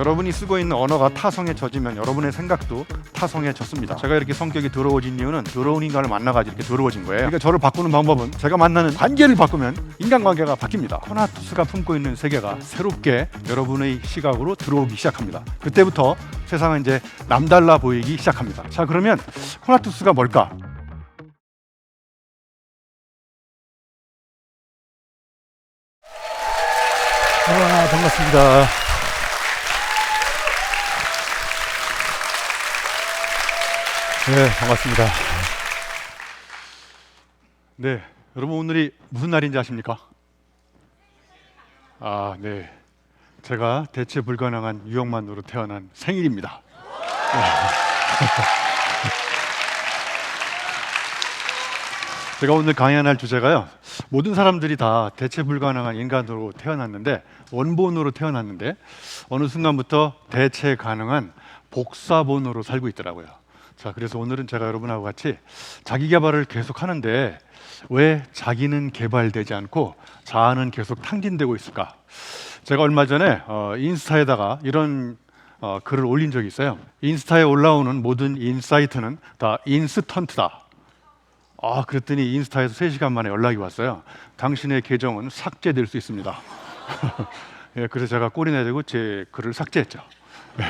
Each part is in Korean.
여러분이 쓰고 있는 언어가 타성에 젖으면 여러분의 생각도 타성에 젖습니다. 제가 이렇게 성격이 더러워진 이유는 더러운 인간을 만나가지고 이렇게 더러워진 거예요. 그러니까 저를 바꾸는 방법은 제가 만나는 관계를 바꾸면 인간관계가 바뀝니다. 코나투스가 품고 있는 세계가 새롭게 여러분의 시각으로 들어오기 시작합니다. 그때부터 세상은 이제 남달라 보이기 시작합니다. 자 그러면 코나투스가 뭘까? 와 반갑습니다. 네 반갑습니다. 네 여러분 오늘이 무슨 날인지 아십니까? 아 네. 제가 대체 불가능한 유형만으로 태어난 생일입니다. 네. 제가 오늘 강연할 주제가요. 모든 사람들이 다 대체 불가능한 인간으로 태어났는데 원본으로 태어났는데 어느 순간부터 대체 가능한 복사본으로 살고 있더라고요. 자, 그래서 오늘은 제가 여러분하고 같이 자기 개발을 계속 하는데 왜 자기는 개발되지 않고 자아는 계속 탕진되고 있을까? 제가 얼마 전에 어, 인스타에다가 이런 어, 글을 올린 적이 있어요. 인스타에 올라오는 모든 인사이트는 다 인스턴트다. 아, 그랬더니 인스타에서 3시간 만에 연락이 왔어요. 당신의 계정은 삭제될 수 있습니다. 예, 그래서 제가 꼴이 내리고 제 글을 삭제했죠. 예.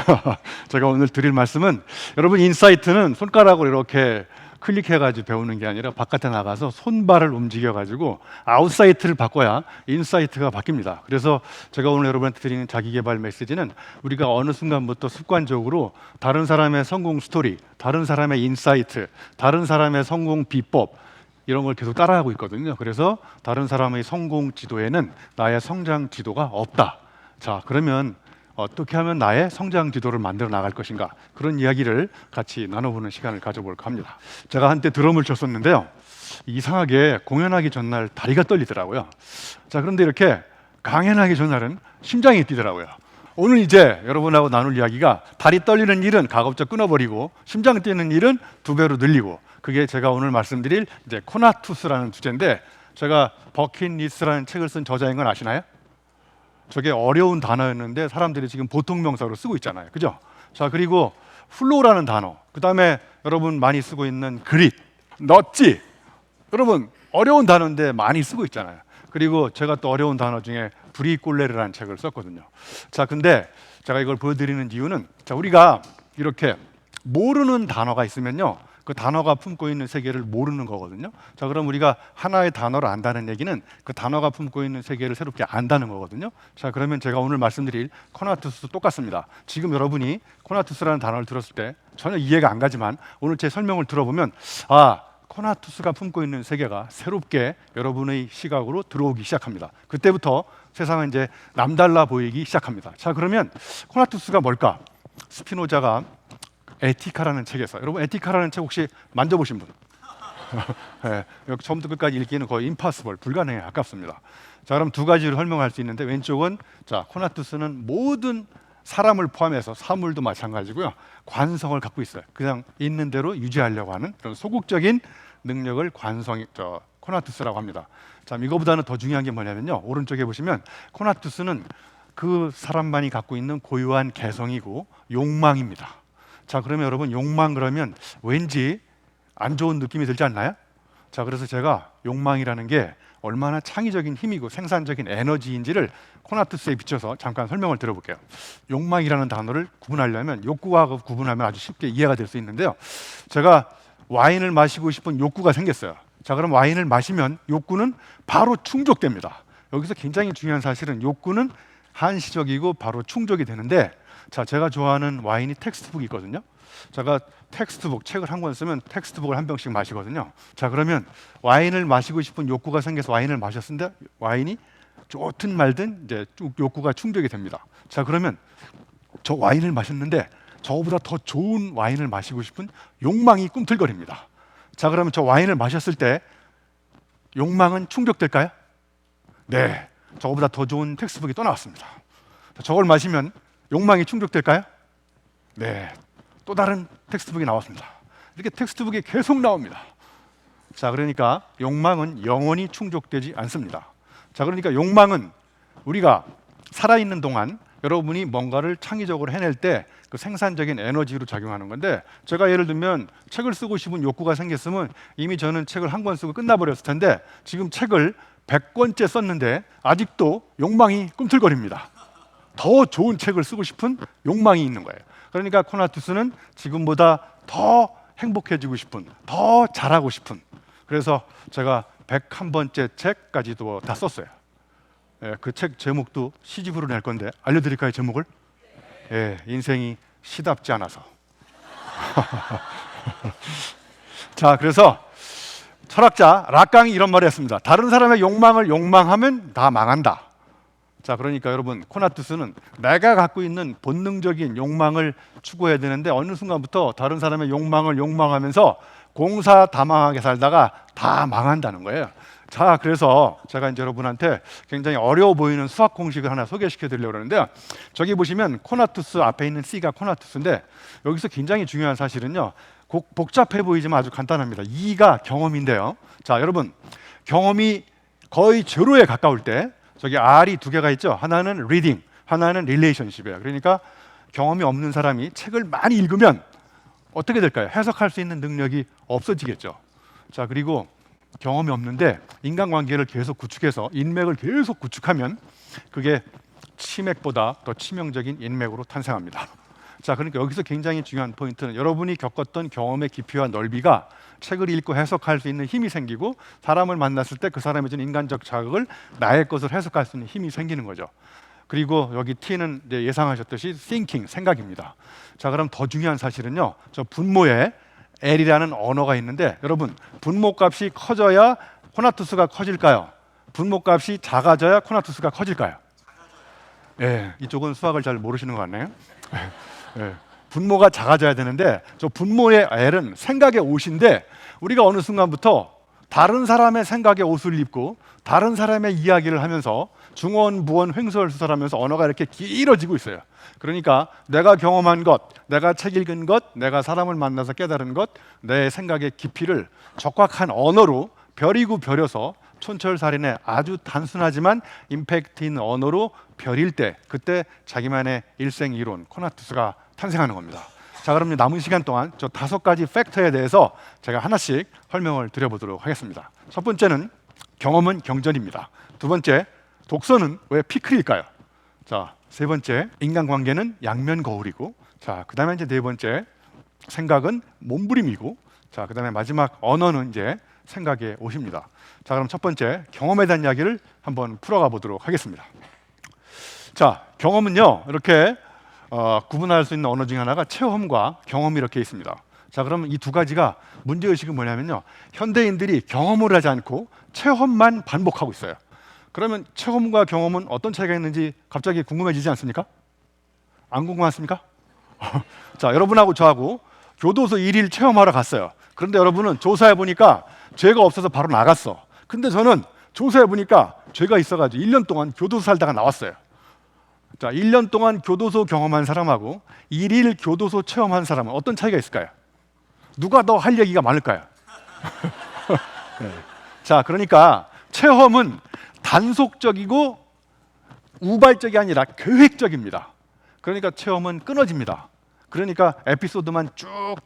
제가 오늘 드릴 말씀은 여러분 인사이트는 손가락으로 이렇게 클릭해가지고 배우는 게 아니라 바깥에 나가서 손발을 움직여가지고 아웃사이트를 바꿔야 인사이트가 바뀝니다. 그래서 제가 오늘 여러분한테 드리는 자기개발 메시지는 우리가 어느 순간부터 습관적으로 다른 사람의 성공 스토리, 다른 사람의 인사이트, 다른 사람의 성공 비법 이런 걸 계속 따라하고 있거든요. 그래서 다른 사람의 성공 지도에는 나의 성장 지도가 없다. 자, 그러면 어떻게 하면 나의 성장 지도를 만들어 나갈 것인가 그런 이야기를 같이 나눠보는 시간을 가져볼까 합니다. 제가 한때 드럼을 쳤었는데요. 이상하게 공연하기 전날 다리가 떨리더라고요. 자 그런데 이렇게 강연하기 전날은 심장이 뛰더라고요. 오늘 이제 여러분하고 나눌 이야기가 다리 떨리는 일은 가급적 끊어버리고 심장 뛰는 일은 두 배로 늘리고 그게 제가 오늘 말씀드릴 이제 코나투스라는 주제인데 제가 버킷리스라는 책을 쓴 저자인 건 아시나요? 저게 어려운 단어였는데 사람들이 지금 보통 명사로 쓰고 있잖아요. 그죠? 자, 그리고 플로우라는 단어. 그다음에 여러분 많이 쓰고 있는 그릿, 넛지. 여러분 어려운 단어인데 많이 쓰고 있잖아요. 그리고 제가 또 어려운 단어 중에 브리꼴레르라는 책을 썼거든요. 자, 근데 제가 이걸 보여드리는 이유는 자, 우리가 이렇게 모르는 단어가 있으면요. 그 단어가 품고 있는 세계를 모르는 거거든요. 자, 그럼 우리가 하나의 단어를 안다는 얘기는 그 단어가 품고 있는 세계를 새롭게 안다는 거거든요. 자, 그러면 제가 오늘 말씀드릴 코나투스도 똑같습니다. 지금 여러분이 코나투스라는 단어를 들었을 때 전혀 이해가 안 가지만 오늘 제 설명을 들어보면 아, 코나투스가 품고 있는 세계가 새롭게 여러분의 시각으로 들어오기 시작합니다. 그때부터 세상은 이제 남달라 보이기 시작합니다. 자, 그러면 코나투스가 뭘까? 스피노자가 에티카라는 책에서 여러분 에티카라는 책 혹시 만져보신 분? 네, 처음부터 끝까지 읽기는 거의 임파서블 불가능에 가깝습니다. 자 그럼 두 가지를 설명할 수 있는데 왼쪽은 자 코나투스는 모든 사람을 포함해서 사물도 마찬가지고요 관성을 갖고 있어요. 그냥 있는 대로 유지하려고 하는 그런 소극적인 능력을 관성이 저 코나투스라고 합니다. 자 이거보다는 더 중요한 게 뭐냐면요 오른쪽에 보시면 코나투스는 그 사람만이 갖고 있는 고유한 개성이고 욕망입니다. 자 그러면 여러분 욕망 그러면 왠지 안 좋은 느낌이 들지 않나요? 자 그래서 제가 욕망이라는 게 얼마나 창의적인 힘이고 생산적인 에너지인지를 코나투스에 비춰서 잠깐 설명을 드려볼게요. 욕망이라는 단어를 구분하려면 욕구와 구분하면 아주 쉽게 이해가 될 수 있는데요. 제가 와인을 마시고 싶은 욕구가 생겼어요. 자 그럼 와인을 마시면 욕구는 바로 충족됩니다. 여기서 굉장히 중요한 사실은 욕구는 한시적이고 바로 충족이 되는데 자, 제가 좋아하는 와인이 텍스트북이 있거든요. 제가 텍스트북 책을 한 권 쓰면 텍스트북을 한 병씩 마시거든요. 자, 그러면 와인을 마시고 싶은 욕구가 생겨서 와인을 마셨는데 와인이 좋든 말든 이제 욕구가 충족이 됩니다. 자, 그러면 저 와인을 마셨는데 저보다 더 좋은 와인을 마시고 싶은 욕망이 꿈틀거립니다. 자, 그러면 저 와인을 마셨을 때 욕망은 충족될까요? 네. 저보다 더 좋은 텍스트북이 또 나왔습니다. 저걸 마시면 욕망이 충족될까요? 네. 또 다른 텍스트북이 나왔습니다. 이렇게 텍스트북이 계속 나옵니다. 자, 그러니까 욕망은 영원히 충족되지 않습니다. 자, 그러니까 욕망은 우리가 살아있는 동안 여러분이 뭔가를 창의적으로 해낼 때 그 생산적인 에너지로 작용하는 건데 제가 예를 들면 책을 쓰고 싶은 욕구가 생겼으면 이미 저는 책을 한 권 쓰고 끝나버렸을 텐데 지금 책을 100권째 썼는데 아직도 욕망이 꿈틀거립니다. 더 좋은 책을 쓰고 싶은 욕망이 있는 거예요. 그러니까 코나투스는 지금보다 더 행복해지고 싶은, 더 잘하고 싶은. 그래서 제가 101번째 책까지도 다 썼어요. 예, 그책 제목도 시집으로 낼 건데 알려드릴까요 제목을? 예, 인생이 시답지 않아서. 자, 그래서 철학자 락강이 이런 말을 했습니다. 다른 사람의 욕망을 욕망하면 다 망한다. 자, 그러니까 여러분 코나투스는 내가 갖고 있는 본능적인 욕망을 추구해야 되는데 어느 순간부터 다른 사람의 욕망을 욕망하면서 공사 다망하게 살다가 다 망한다는 거예요. 자, 그래서 제가 이제 여러분한테 굉장히 어려워 보이는 수학 공식을 하나 소개시켜 드리려고 그러는데요. 저기 보시면 코나투스 앞에 있는 C가 코나투스인데 여기서 굉장히 중요한 사실은요. 곡- 복잡해 보이지만 아주 간단합니다. 2가 경험인데요. 자, 여러분 경험이 거의 제로에 가까울 때 저기 R이 두 개가 있죠. 하나는 reading, 하나는 relationship이에요. 그러니까 경험이 없는 사람이 책을 많이 읽으면 어떻게 될까요? 해석할 수 있는 능력이 없어지겠죠. 자, 그리고 경험이 없는데 인간관계를 계속 구축해서 인맥을 계속 구축하면 그게 치맥보다 더 치명적인 인맥으로 탄생합니다. 자, 그러니까 여기서 굉장히 중요한 포인트는 여러분이 겪었던 경험의 깊이와 넓이가 책을 읽고 해석할 수 있는 힘이 생기고 사람을 만났을 때 그 사람의 준 인간적 자극을 나의 것을 해석할 수 있는 힘이 생기는 거죠. 그리고 여기 T는 예상하셨듯이 thinking 생각입니다. 자, 그럼 더 중요한 사실은요. 저 분모에 L이라는 언어가 있는데 여러분 분모 값이 커져야 코나투스가 커질까요? 분모 값이 작아져야 코나투스가 커질까요? 예, 이쪽은 수학을 잘 모르시는 것 같네요. 예, 분모가 작아져야 되는데 저 분모의 L은 생각의 옷인데 우리가 어느 순간부터 다른 사람의 생각의 옷을 입고 다른 사람의 이야기를 하면서 중원 부원 횡설 수설하면서 언어가 이렇게 길어지고 있어요. 그러니까 내가 경험한 것, 내가 책 읽은 것, 내가 사람을 만나서 깨달은 것, 내 생각의 깊이를 적확한 언어로 별이고 별여서 촌철살인의 아주 단순하지만 임팩트 있는 언어로 별일 때 그때 자기만의 일생 이론 코나투스가 탄생하는 겁니다. 자, 그럼 남은 시간 동안 저 다섯 가지 팩터에 대해서 제가 하나씩 설명을 드려보도록 하겠습니다. 첫 번째는 경험은 경전입니다. 두 번째, 독서는 왜 피클일까요? 자, 세 번째, 인간관계는 양면 거울이고, 자, 그다음에 이제 네 번째, 생각은 몸부림이고, 자, 그다음에 마지막 언어는 이제 생각의 옷입니다. 자, 그럼 첫 번째 경험에 대한 이야기를 한번 풀어가 보도록 하겠습니다. 자, 경험은요 이렇게 어, 구분할 수 있는 언어 중에 하나가 체험과 경험이 이렇게 있습니다. 자, 그러면 이 두 가지가 문제 의식은 뭐냐면요, 현대인들이 경험을 하지 않고 체험만 반복하고 있어요. 그러면 체험과 경험은 어떤 차이가 있는지 갑자기 궁금해지지 않습니까? 안 궁금하십니까? 자, 여러분하고 저하고 교도소 일일 체험하러 갔어요. 그런데 여러분은 조사해 보니까 죄가 없어서 바로 나갔어. 근데 저는 조사해 보니까 죄가 있어가지고 1년 동안 교도소 살다가 나왔어요. 자, 1년 동안 교도소 경험한 사람하고 일일 교도소 체험한 사람은 어떤 차이가 있을까요? 누가 더 할 얘기가 많을까요? 네. 자, 그러니까 체험은 단속적이고 우발적이 아니라 계획적입니다. 그러니까 체험은 끊어집니다. 그러니까 에피소드만 쭉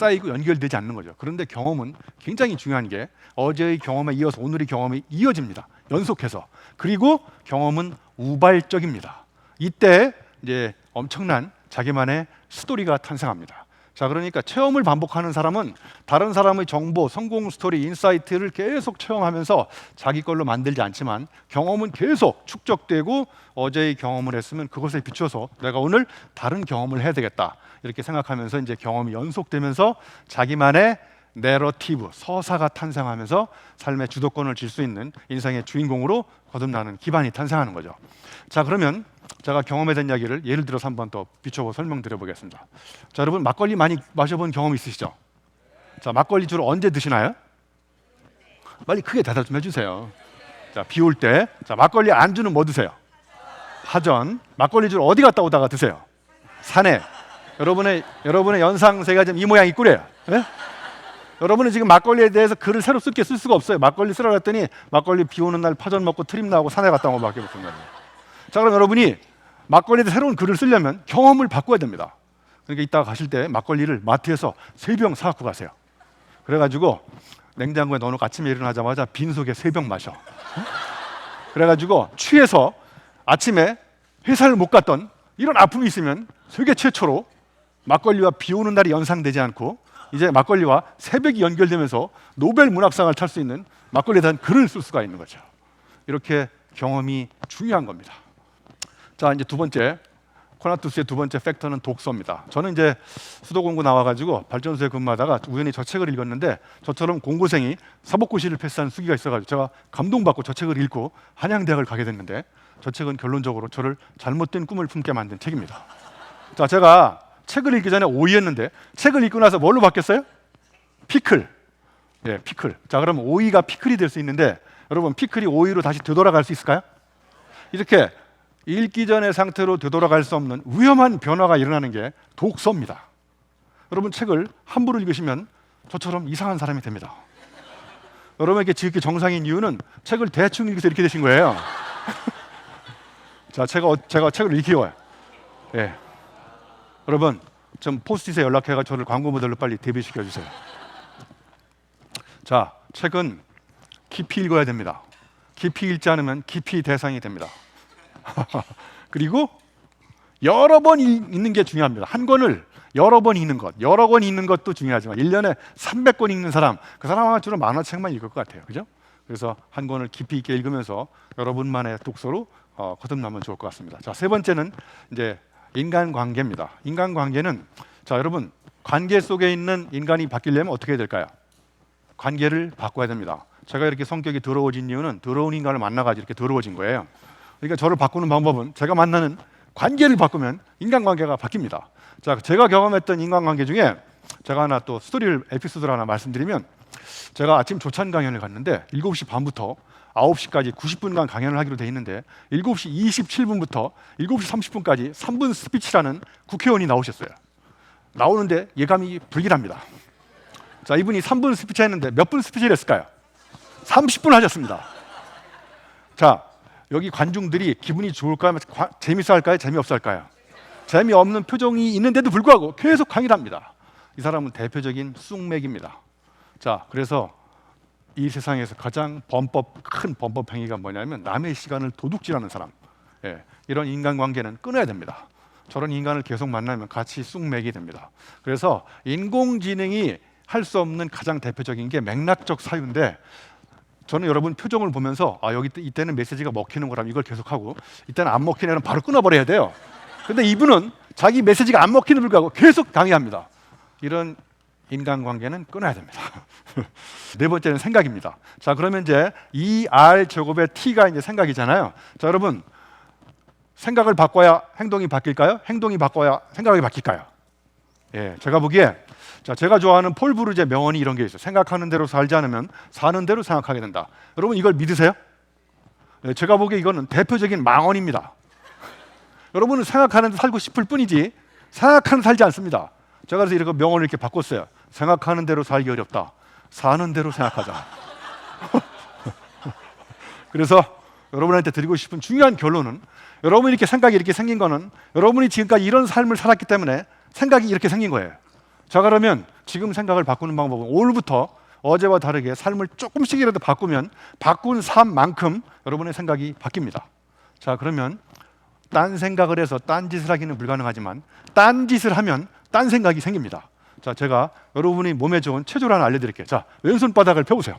쌓이고 연결되지 않는 거죠. 그런데 경험은 굉장히 중요한 게 어제의 경험에 이어서 오늘의 경험이 이어집니다. 연속해서. 그리고 경험은 우발적입니다. 이때 이제 엄청난 자기만의 스토리가 탄생합니다. 자, 그러니까 체험을 반복하는 사람은 다른 사람의 정보, 성공 스토리, 인사이트를 계속 체험하면서 자기 걸로 만들지 않지만 경험은 계속 축적되고 어제의 경험을 했으면 그것에 비춰서 내가 오늘 다른 경험을 해야 되겠다. 이렇게 생각하면서 이제 경험이 연속되면서 자기만의 내러티브, 서사가 탄생하면서 삶의 주도권을 질 수 있는 인생의 주인공으로 거듭나는 기반이 탄생하는 거죠. 자, 그러면 제가 대한 이야기를 예를 들어서 한번 더 비춰보 설명드려 보겠습니다. 자, 여러분 막걸리 많이 마셔본 경험 있으시죠? 자, 막걸리 주로 언제 드시나요? 빨리 크게 대답 좀 해주세요. 자, 비 올 때, 자 막걸리 안주는 뭐 드세요? 파전. 막걸리 주로 어디 갔다 오다가 드세요? 산에. 여러분의 여러분의 연상세가 지금 이 모양 이 꼴이에요. 예? 여러분은 지금 막걸리에 대해서 글을 새로 쓸게 쓸 수가 없어요. 막걸리 쓰라 그랬더니 막걸리 비 오는 날 파전 먹고 트림 나오고 산에 갔다 온 거밖에 없는 거예요. 자, 그럼 여러분이 막걸리에 새로운 글을 쓰려면 경험을 바꿔야 됩니다. 그러니까 이따가 가실 때 막걸리를 마트에서 세 병 사갖고 가세요. 그래가지고 냉장고에 넣어놓고 아침에 일어나자마자 빈속에 세 병 마셔. 어? 그래가지고 취해서 아침에 회사를 못 갔던 이런 아픔이 있으면 세계 최초로 막걸리와 비 오는 날이 연상되지 않고 이제 막걸리와 새벽이 연결되면서 노벨 문학상을 탈 수 있는 막걸리에 대한 글을 쓸 수가 있는 거죠. 이렇게 경험이 중요한 겁니다. 자 이제 두 번째 코나투스의 두 번째 팩터는 독서입니다. 저는 이제 수도 공고 나와가지고 발전소에 근무하다가 우연히 저 책을 읽었는데 저처럼 공고생이 사법고시를 패스한 수기가 있어가지고 제가 감동받고 저 책을 읽고 한양대학을 가게 됐는데 저 책은 결론적으로 저를 잘못된 꿈을 품게 만든 책입니다. 자 제가 책을 읽기 전에 오이였는데 책을 읽고 나서 뭘로 바뀌었어요? 피클. 예, 피클. 자 그럼 오이가 피클이 될 수 있는데 여러분 피클이 오이로 다시 되돌아갈 수 있을까요? 이렇게 읽기 전의 상태로 되돌아갈 수 없는 위험한 변화가 일어나는 게 독서입니다. 여러분 책을 함부로 읽으시면 저처럼 이상한 사람이 됩니다. 여러분에게 지극히 정상인 이유는 책을 대충 읽어서 이렇게 되신 거예요. 자, 제가 어- 제가 책을 읽히워요. 예. 여러분 좀 포스트잇에 연락해가 저를 광고 모델로 빨리 데뷔시켜 주세요. 자, 책은 깊이 읽어야 됩니다. 깊이 읽지 않으면 깊이 대상이 됩니다. 그리고 여러 번 읽- 읽는 게 중요합니다. 한 권을 여러 번 읽는 것, 여러 권 읽는 것도 중요하지만 1년에 300권 읽는 사람, 그 사람은 주로 만화책만 읽을 것 같아요. 그죠? 그래서 한 권을 깊이 있게 읽으면서 여러분만의 독서로 어, 거듭나면 좋을 것 같습니다. 자, 세 번째는 이제 인간 관계입니다. 인간 관계는 자, 여러분 관계 속에 있는 인간이 바뀌려면 어떻게 해야 될까요? 관계를 바꿔야 됩니다. 제가 이렇게 성격이 더러워진 이유는 더러운 인간을 만나가지고 이렇게 더러워진 거예요. 그러니까 저를 바꾸는 방법은 제가 만나는 관계를 바꾸면 인간관계가 바뀝니다. 자, 제가 경험했던 인간관계 중에 제가 하나 또 스토리를 에피소드를 하나 말씀드리면 제가 아침 조찬 강연을 갔는데 7시 반부터 9시까지 90분간 강연을 하기로 돼 있는데 7시 27분부터 7시 30분까지 3분 스피치라는 국회의원이 나오셨어요. 나오는데 예감이 불길합니다. 자, 이분이 3분 스피치 했는데 몇 분 스피치를 했을까요? 30분 하셨습니다. 자, 여기 관중들이 기분이 좋을까요? 과- 재밌어 할까요? 재미없어 할까요? 재미없는 표정이 있는데도 불구하고 계속 강의를 합니다. 이 사람은 대표적인 쑥맥입니다. 자, 그래서 이 세상에서 가장 범법 큰 범법 행위가 뭐냐면 남의 시간을 도둑질하는 사람. 예, 이런 인간관계는 끊어야 됩니다. 저런 인간을 계속 만나면 같이 쑥맥이 됩니다. 그래서 인공지능이 할 수 없는 가장 대표적인 게 맥락적 사유인데 저는 여러분 표정을 보면서 아 여기 때- 이때는 메시지가 먹히는 거라면 이걸 계속하고 이때는 안 애는 바로 끊어버려야 돼요. 근데 이분은 자기 메시지가 안 먹히는 불구하고 계속 강의합니다. 이런 인간관계는 끊어야 됩니다. 네 번째는 생각입니다. 자 그러면 이제 E R 제곱의 T가 이제 생각이잖아요. 자 여러분 생각을 바꿔야 행동이 바뀔까요? 행동이 바꿔야 생각이 바뀔까요? 예, 제가 보기에 자 제가 좋아하는 폴 부르제 명언이 이런 게 있어요. 생각하는 대로 살지 않으면 사는 대로 생각하게 된다. 여러분 이걸 믿으세요? 예, 제가 보기에 이거는 대표적인 망언입니다. 여러분은 생각하는 데 살고 싶을 뿐이지 생각하는 데 살지 않습니다. 제가 그래서 이렇게 명언을 이렇게 바꿨어요. 생각하는 대로 살기 어렵다. 사는 대로 생각하자. 그래서 여러분한테 드리고 싶은 중요한 결론은 여러분이 이렇게 생각이 이렇게 생긴 거는 여러분이 지금까지 이런 삶을 살았기 때문에 생각이 이렇게 생긴 거예요. 자 그러면 지금 생각을 바꾸는 방법은 오늘부터 어제와 다르게 삶을 조금씩이라도 바꾸면 바꾼 삶만큼 여러분의 생각이 바뀝니다. 자 그러면 딴 생각을 해서 딴 짓을 하기는 불가능하지만 딴 짓을 하면 딴 생각이 생깁니다. 자 제가 여러분이 몸에 좋은 체조를 하나 알려드릴게요. 자 왼손 바닥을 펴보세요.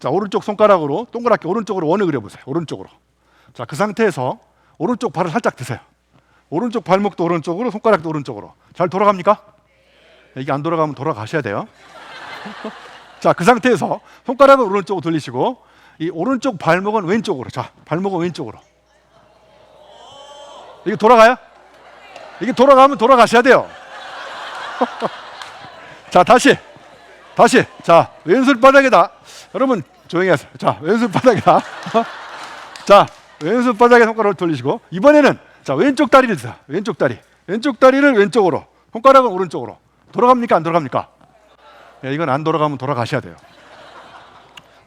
자 오른쪽 손가락으로 동그랗게 오른쪽으로 원을 그려보세요. 오른쪽으로. 자 그 상태에서 오른쪽 발을 살짝 드세요. 오른쪽 발목도 오른쪽으로 손가락도 오른쪽으로. 잘 돌아갑니까? 이게 안 돌아가면 돌아가셔야 돼요. 자 그 상태에서 손가락을 오른쪽으로 돌리시고 이 오른쪽 발목은 왼쪽으로. 자 발목은 왼쪽으로. 이게 돌아가요? 이게 돌아가면 돌아가셔야 돼요. 자 다시 다시 자 왼손 바닥에다 여러분 조용히 하세요. 자 왼손 바닥에다 자 왼손 바닥에 손가락을 돌리시고 이번에는 자 왼쪽 다리를 드세요. 왼쪽 다리 왼쪽 다리를 왼쪽으로 손가락은 오른쪽으로 돌아갑니까 안 돌아갑니까? 예, 이건 안 돌아가면 돌아가셔야 돼요.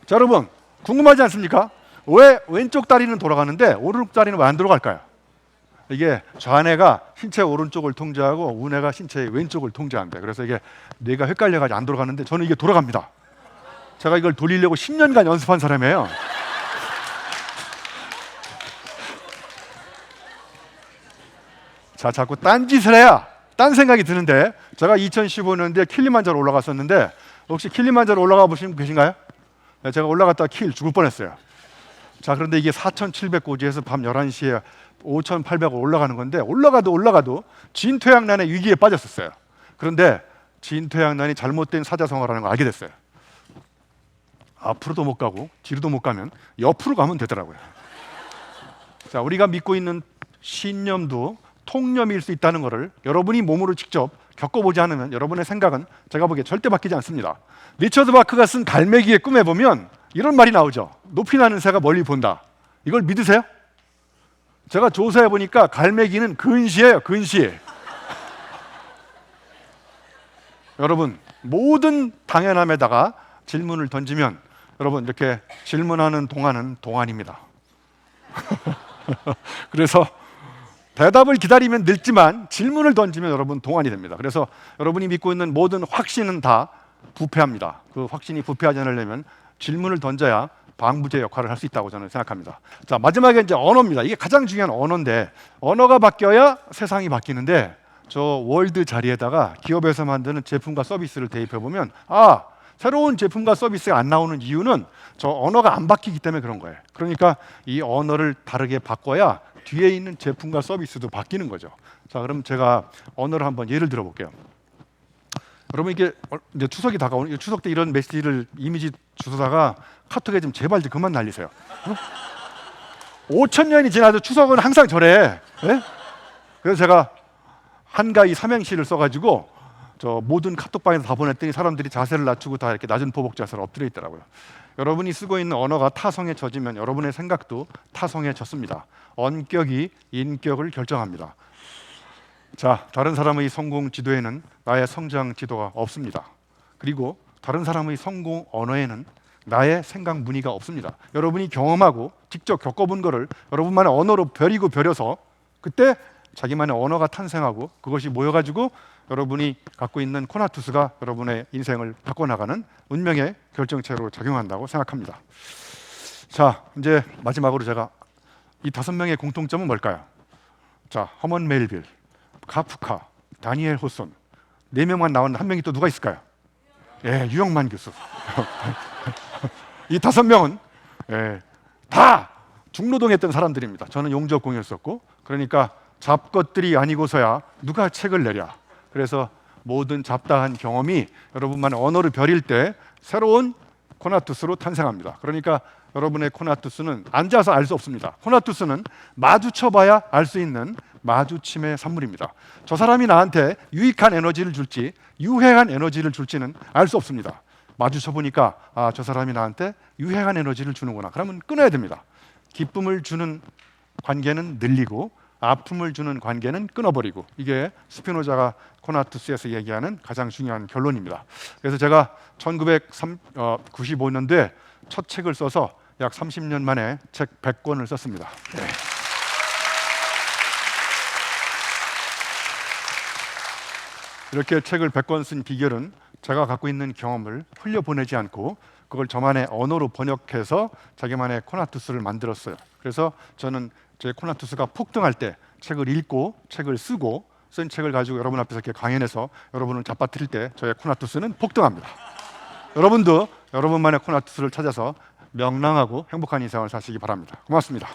자 여러분 궁금하지 않습니까? 왜 왼쪽 다리는 돌아가는데 오른쪽 다리는 왜 안 돌아갈까요? 이게 좌뇌가 신체 오른쪽을 통제하고 우뇌가 신체 왼쪽을 통제한대. 그래서 이게 뇌가 헷갈려가지고 안 돌아가는데 저는 이게 돌아갑니다. 제가 이걸 돌리려고 10년간 연습한 사람이에요. 자, 자꾸 딴짓을 해야 딴 생각이 드는데 제가 2015년도에 킬리만자로 올라갔었는데 혹시 킬리만자로 올라가 보신 분 계신가요? 네, 제가 올라갔다 킬 죽을 뻔했어요. 자, 그런데 이게 4,700고지에서 밤 11시에 5,800을 올라가는 건데 올라가도 올라가도 진퇴양난의 위기에 빠졌었어요. 그런데 진퇴양난이 잘못된 사자성어라는 걸 알게 됐어요. 앞으로도 못 가고 뒤로도 못 가면 옆으로 가면 되더라고요. 자, 우리가 믿고 있는 신념도 통념일 수 있다는 것을 여러분이 몸으로 직접 겪어보지 않으면 여러분의 생각은 제가 보기에 절대 바뀌지 않습니다. 리처드 바크가 쓴 갈매기의 꿈에 보면 이런 말이 나오죠. 높이 나는 새가 멀리 본다. 이걸 믿으세요? 제가 조사해 보니까 갈매기는 근시예요, 근시. 여러분 모든 당연함에다가 질문을 던지면 여러분 이렇게 질문하는 동안은 동안입니다. 그래서 대답을 기다리면 늙지만 질문을 던지면 여러분 동안이 됩니다. 그래서 여러분이 믿고 있는 모든 확신은 다 부패합니다. 그 확신이 부패하지 않으려면 질문을 던져야 방부제 역할을 할 수 있다고 저는 생각합니다. 자 마지막에 이제 언어입니다. 이게 가장 중요한 언어인데 언어가 바뀌어야 세상이 바뀌는데 저 월드 자리에다가 기업에서 만드는 제품과 서비스를 대입해 보면 아 새로운 제품과 서비스가 안 나오는 이유는 저 언어가 안 바뀌기 때문에 그런 거예요. 그러니까 이 언어를 다르게 바꿔야 뒤에 있는 제품과 서비스도 바뀌는 거죠. 자, 그럼 제가 언어를 한번 예를 들어 볼게요. 여러분 이게 어, 이제 추석이 다가오는 추석 때 이런 메시지를 이미지 주소다가 카톡에 좀 제발 좀 그만 날리세요. 어? 5천 년이 지나도 추석은 항상 저래. 예? 그래서 제가 한가위 삼행시를 써가지고 저 모든 카톡방에서 다 보냈더니 사람들이 자세를 낮추고 다 이렇게 낮은 포복 자세로 엎드려 있더라고요. 여러분이 쓰고 있는 언어가 타성에 젖으면 여러분의 생각도 타성에 젖습니다. 언격이 인격을 결정합니다. 자, 다른 사람의 성공 지도에는 나의 성장 지도가 없습니다. 그리고 다른 사람의 성공 언어에는 나의 생각 무늬가 없습니다. 여러분이 경험하고 직접 겪어본 거를 여러분만의 언어로 벼리고 벼려서 그때 자기만의 언어가 탄생하고 그것이 모여가지고 여러분이 갖고 있는 코나투스가 여러분의 인생을 바꿔나가는 운명의 결정체로 작용한다고 생각합니다. 자, 이제 마지막으로 제가 이 다섯 명의 공통점은 뭘까요? 자, 허먼 멜빌, 카프카, 다니엘 호손 네 명만 나온 한 명이 또 누가 있을까요? 예, 유영만 교수. 이 다섯 명은 예, 다 중노동했던 사람들입니다. 저는 용접 공이었었고, 그러니까 잡것들이 아니고서야 누가 책을 내랴. 그래서 모든 잡다한 경험이 여러분만의 언어를 벼릴 때 새로운 코나투스로 탄생합니다. 그러니까 여러분의 코나투스는 앉아서 알 수 없습니다. 코나투스는 마주쳐봐야 알 수 있는 마주침의 산물입니다. 저 사람이 나한테 유익한 에너지를 줄지 유해한 에너지를 줄지는 알 수 없습니다. 마주쳐 보니까 아, 저 사람이 나한테 유해한 에너지를 주는구나. 그러면 끊어야 됩니다. 기쁨을 주는 관계는 늘리고 아픔을 주는 관계는 끊어버리고 이게 스피노자가 코나투스에서 얘기하는 가장 중요한 결론입니다. 그래서 제가 1995년도에 첫 책을 써서 약 30년 만에 책 100권을 썼습니다. 네. 이렇게 책을 100권 쓴 비결은 제가 갖고 있는 경험을 흘려보내지 않고 그걸 저만의 언어로 번역해서 자기만의 코나투스를 만들었어요. 그래서 저는 제 코나투스가 폭등할 때 책을 읽고 책을 쓰고 쓴 책을 가지고 여러분 앞에서 이렇게 강연해서 여러분을 잡아뜨릴 때 저의 코나투스는 폭등합니다. 여러분도 여러분만의 코나투스를 찾아서 명랑하고 행복한 인생을 사시기 바랍니다. 고맙습니다.